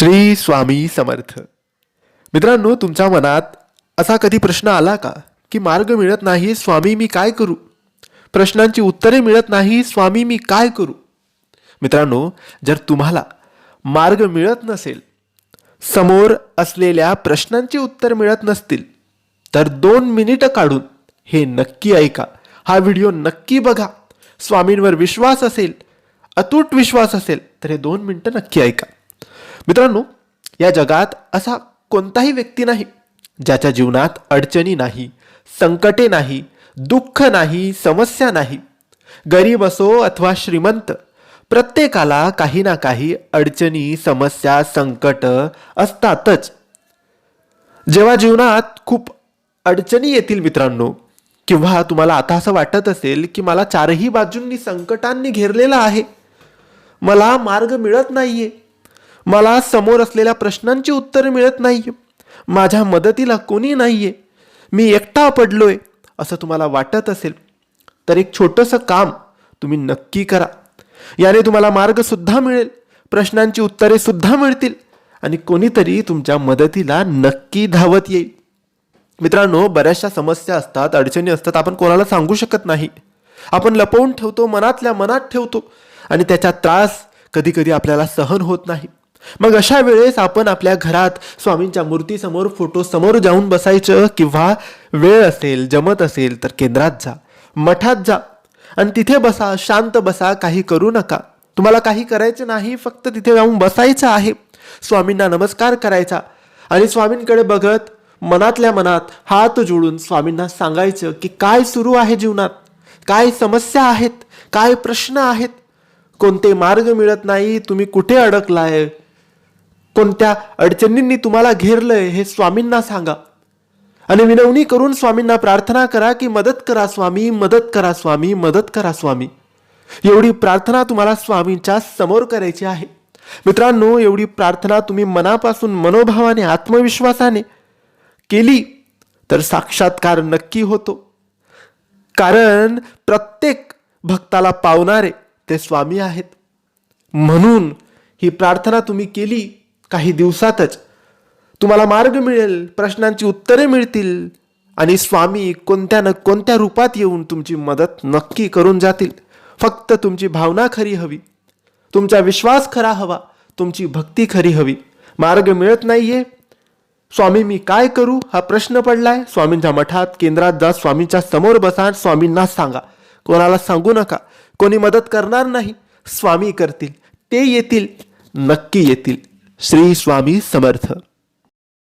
श्री स्वामी समर्थ. मित्रांनो तुमच्या मनात असा कधी प्रश्न आला का? की मार्ग मिळत नाही स्वामी मी काय करू? प्रश्नांची उत्तरे मिळत नाही स्वामी मी काय करू? मित्रांनो जर तुम्हाला मार्ग मिळत नसेल समोर असलेल्या प्रश्नांची उत्तर मिळत नसतील तर दोन मिनिटं काढून हे नक्की ऐका. हा व्हिडिओ नक्की बघा. स्वामींवर विश्वास असेल अतूट विश्वास असेल तर हे दोन मिनटं नक्की ऐका. मित्रांनो या जगात असा कोणताही व्यक्ती नाही ज्याच्या जीवनात अडचणी नाही संकटे नाही दुःख नाही समस्या नाही. गरीब असो अथवा श्रीमंत प्रत्येकाला काही ना काही अडचणी समस्या संकट असतातच. जेव्हा जीवनात खूप अडचणी येतील मित्रांनो किंवा तुम्हाला आता असं वाटत असेल की मला चारही बाजूंनी संकटांनी घेरलेलं आहे मला मार्ग मिळत नाहीये मला समोर असलेल्या प्रश्नांची उत्तरं मिळत नाही माझ्या मदतीला कोणी नाही आहे मी एकटा पडलोय असं तुम्हाला वाटत असेल. तर एक छोटंसं काम तुम्ही नक्की करा. याने तुम्हाला मार्गसुद्धा मिळेल प्रश्नांची उत्तरे सुद्धा मिळतील आणि कोणीतरी तुमच्या मदतीला नक्की धावत येईल. मित्रांनो बऱ्याचशा समस्या असतात अडचणी असतात आपण कोणाला सांगू शकत नाही. आपण लपवून ठेवतो मनातल्या मनात ठेवतो आणि त्याचा त्रास कधीकधी आपल्याला सहन होत नाही. मग अशा वेळेस आपण आपल्या घरात स्वामींच्या मूर्तीसमोर फोटो समोर जाऊन बसायचं किंवा वेळ असेल जमत असेल तर केंद्रात जा मठात जा आणि तिथे बसा शांत बसा काही करू नका. तुम्हाला काही करायचं नाही फक्त तिथे जाऊन बसायचं आहे. स्वामींना नमस्कार करायचा आणि स्वामींकडे बघत मनातल्या मनात हात जोडून स्वामींना सांगायचं की काय सुरू आहे जीवनात? काय समस्या आहेत? काय प्रश्न आहेत? कोणते मार्ग मिळत नाही? तुम्ही कुठे अडकलाय? कोणत्या अडचणींनी तुम्हाला घेरलंय हे स्वामींना सांगा. आणि विनवणी करून स्वामींना प्रार्थना करा की मदत करा स्वामी मदत करा स्वामी मदत करा स्वामी. एवढी प्रार्थना तुम्हाला स्वामींच्या समोर करायची आहे. मित्रांनो एवढी प्रार्थना तुम्ही मनापासून मनोभावाने आत्मविश्वासाने केली तर साक्षात्कार नक्की होतो. कारण प्रत्येक भक्ताला पावणारे ते स्वामी आहेत. म्हणून ही प्रार्थना तुम्ही केली काही दिवसातच तुम्हाला मार्ग मिळेल प्रश्नांची उत्तरे मिळतील आणि स्वामी कोणत्या न कोणत्या रूपात येऊन तुमची मदत नक्की करून जातील. फक्त तुमची भावना खरी हवी. तुमचा विश्वास खरा हवा. तुमची भक्ती खरी हवी. मार्ग मिळत नाहीये. स्वामी मी काय करू? हा प्रश्न पडलाय. स्वामींच्या मठात केंद्रात जा स्वामींच्या समोर बसा स्वामींना सांगा. कोणाला सांगू नका. कोणी मदत करणार नाही. स्वामी करतील. ते येतील. नक्की येतील. श्री स्वामी समर्थ.